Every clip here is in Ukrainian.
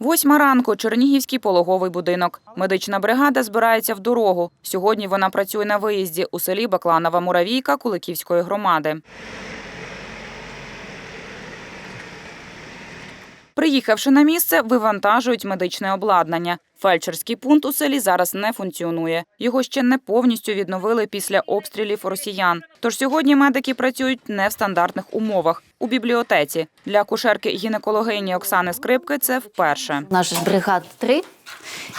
Восьма ранку Чернігівський пологовий будинок. Медична бригада збирається в дорогу. Сьогодні вона працює на виїзді у селі Бакланова Муравійка Куликівської громади. Приїхавши на місце, вивантажують медичне обладнання. Фельдшерський пункт у селі зараз не функціонує. Його ще не повністю відновили після обстрілів росіян. Тож сьогодні медики працюють не в стандартних умовах у бібліотеці. Для кушерки гінекологині Оксани Скрипки це вперше. Ж бригад 3,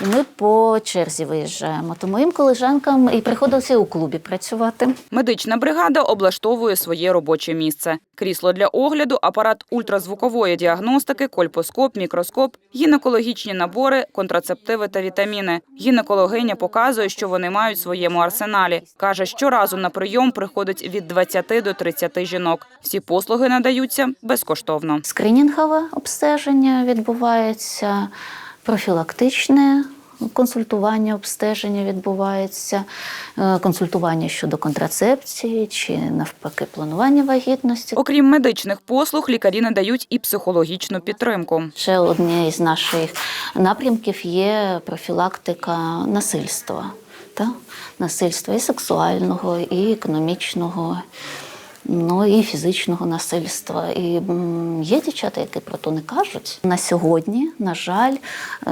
і ми по черзі виїжджаємо. То моїм колежанкам і приходилося у клубі працювати. Медична бригада облаштовує своє робоче місце: крісло для огляду, апарат ультразвукової діагностики, кольпоскоп, мікроскоп, гінекологічні набори, контрацептиви та вітаміни. Гінекологиня показує, що вони мають в своєму арсеналі. каже, щоразу на прийом приходить від 20 до 30 жінок. Всі послуги надаються безкоштовно. Скринінгове обстеження відбувається, профілактичне консультування, обстеження відбувається, е, консультування щодо контрацепції чи навпаки планування вагітності. Окрім медичних послуг, лікарі надають і психологічну підтримку. Ще одне із наших напрямків є профілактика насильства. Та? Насильства і сексуального, і економічного, ну і фізичного насильства. І є дівчата, які про то не кажуть. На сьогодні, на жаль, е,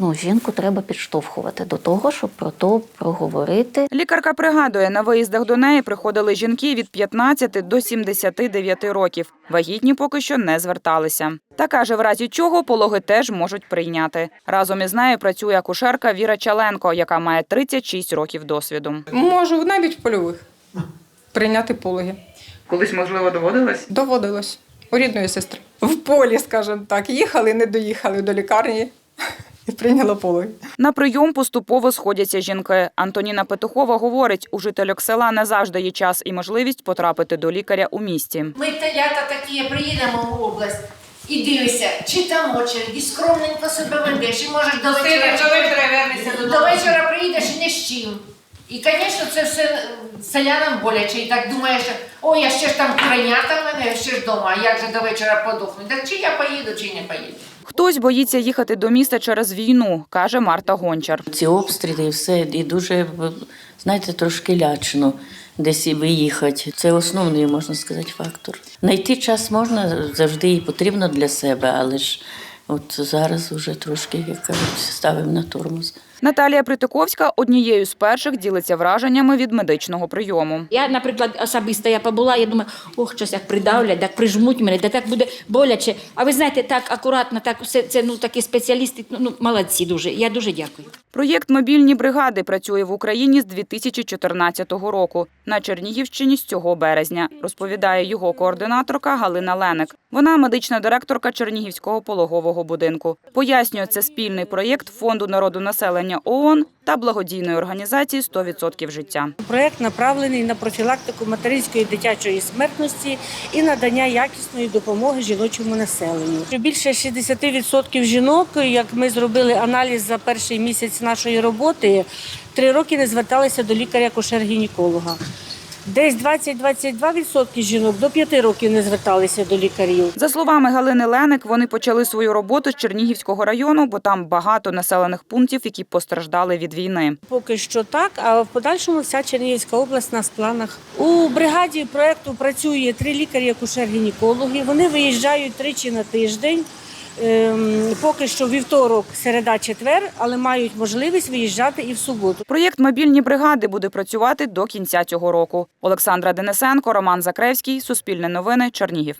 ну, жінку треба підштовхувати до того, щоб про то проговорити. Лікарка пригадує, на виїздах до неї приходили жінки від 15 до 79 років. Вагітні поки що не зверталися. Та каже, в разі чого пологи теж можуть прийняти. Разом із нею працює акушерка Віра Чаленко, яка має 36 років досвіду. Можу навіть в польових прийняти пологи. Колись можливо доводилось? Доводилось у рідної сестри. В полі, скажімо так, їхали, не доїхали до лікарні і прийняла пологи. На прийом поступово сходяться жінки. Антоніна Петухова говорить, у жительок села не завжди є час і можливість потрапити до лікаря у місті. Ми телята такі приїдемо в область і дивишся, чи там очереді, скромненько себе ведеш, і можеш до вечора, до вечора приїдеш і не з чим. І, звісно, це все е, селянам боляче. І так думаєш, о, я ще ж там куренята в мене, ще ж вдома, а як же до вечора подохну? Так чи я поїду, чи не поїду? Хтось боїться їхати до міста через війну, каже Марта Гончар. Ці обстріли і все, і дуже, знаєте, трошки лячно десь і виїхати. Це основний, можна сказати, фактор. Знайти час можна завжди і потрібно для себе, але ж от зараз вже трошки, як кажуть, ставимо на тормоз. Наталія Притиковська однією з перших ділиться враженнями від медичного прийому. Я, наприклад, особисто я побула, я думаю, ох, щось як придавлять, так прижмуть мене, да так буде боляче. А ви знаєте, так акуратно, так все це ну такі спеціалісти, ну, ну молодці дуже. Я дуже дякую. Проєкт Мобільні бригади працює в Україні з 2014 року. На Чернігівщині з цього березня, розповідає його координаторка Галина Леник. Вона медична директорка Чернігівського пологового будинку. Пояснює, це спільний проєкт Фонду народонаселення ООН та благодійної організації «100% життя. Проект направлений на профілактику материнської дитячої смертності і надання якісної допомоги жіночому населенню. Більше 60% жінок, як ми зробили аналіз за перший місяць нашої роботи, три роки не зверталися до лікаря-кошер-гінеколога. Десь 20-22% жінок до 5 років не зверталися до лікарів. За словами Галини Леник, вони почали свою роботу з Чернігівського району, бо там багато населених пунктів, які постраждали від війни. Поки що так, а в подальшому вся Чернігівська область у нас планах. У бригаді проекту працює три лікарі-акушер-гінекологи. Вони виїжджають тричі на тиждень. Ем, Поки що вівторок, середа, четвер, але мають можливість виїжджати і в суботу. Проєкт Мобільні бригади буде працювати до кінця цього року. Олександра Денисенко, Роман Закревський, Суспільне новини, Чернігів.